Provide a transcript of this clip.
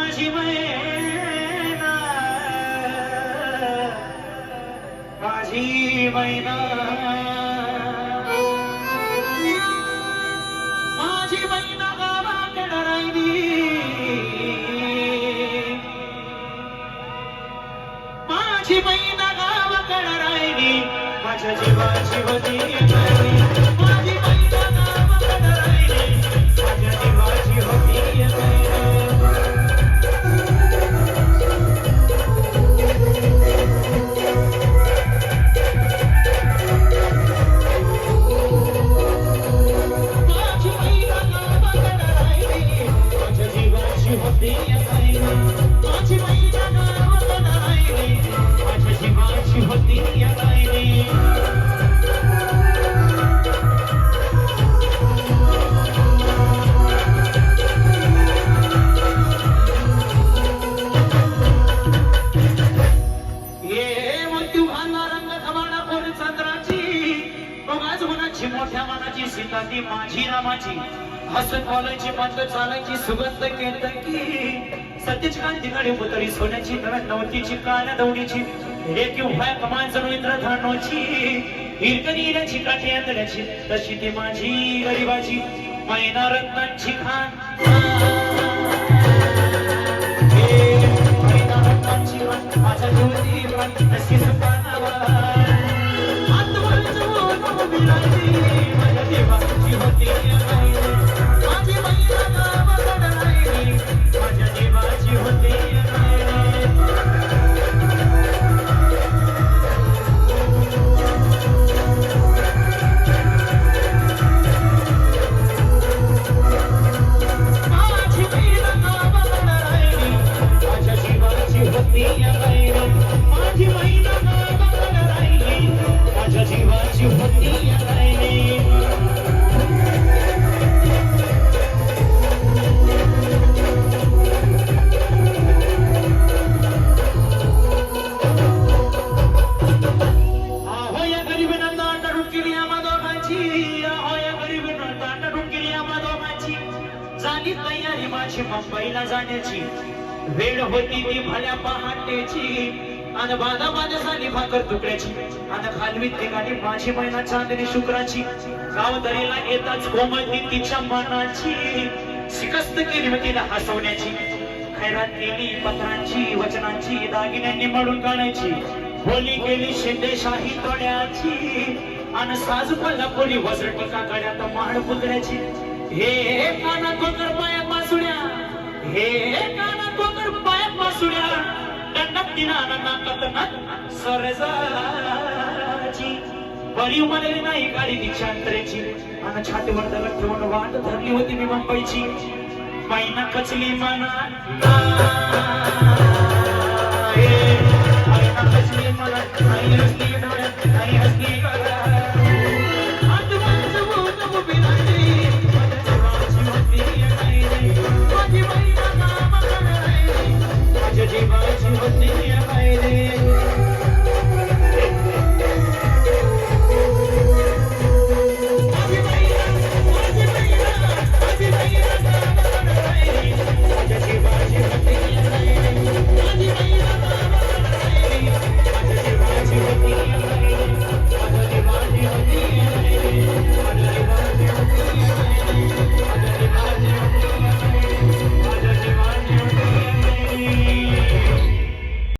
माझी मैना माझी मैना माझी राहिली. माझी मैना गावाकडं राहिली. माझ्या जीवाची होती मनाची माझी रामाची. हसत बोलायची पात चालायची सुगंध केतकी सत्यच कांती कडे पुतळी सोन्याची नव्या नवतीची कान दौडीची. रेकी किंवा कमान जणू इंद्रधनुची हिरकणील्याची काठी आंधळ्याची तशी ती माझी गरीबाची. मैना रत्नांची खान. माझ्या जीवनी पण नशी सुखानावर आत्महत्या उभी झाली तयारी माझी मुंबईला जाण्याची. वेळ होती ती भल्या पहाटेची. आणि बाधा बाधा झाली भाकर तुकड्याची. आणि खालवी ठिकाणी माझी महिना चांदणी शुक्राची. गावदरीला येताच कोमळली तिच्या मनाची. शिकस्त केली मग तिला हसवण्याची. खैरात केली पत्रांची वचनांची दागिन्यांनी मळून काढायची. होली केली शिंदेशाही तोड्याची. आणि साज पल्ला कोणी वज्र टीका काढ्यात माड पुतळ्याची हे काना कोकर पाया पासुड्या. हे काना कोकर पाया पासुड्या. दंडक तिना नाकात नाक सरजाची. बरी उमलेली नाही गाडी तिच्या अंतरेची आणि छातीवर दगड ठेवून वाट धरली होती मी मुंबईची. मैना कचली मना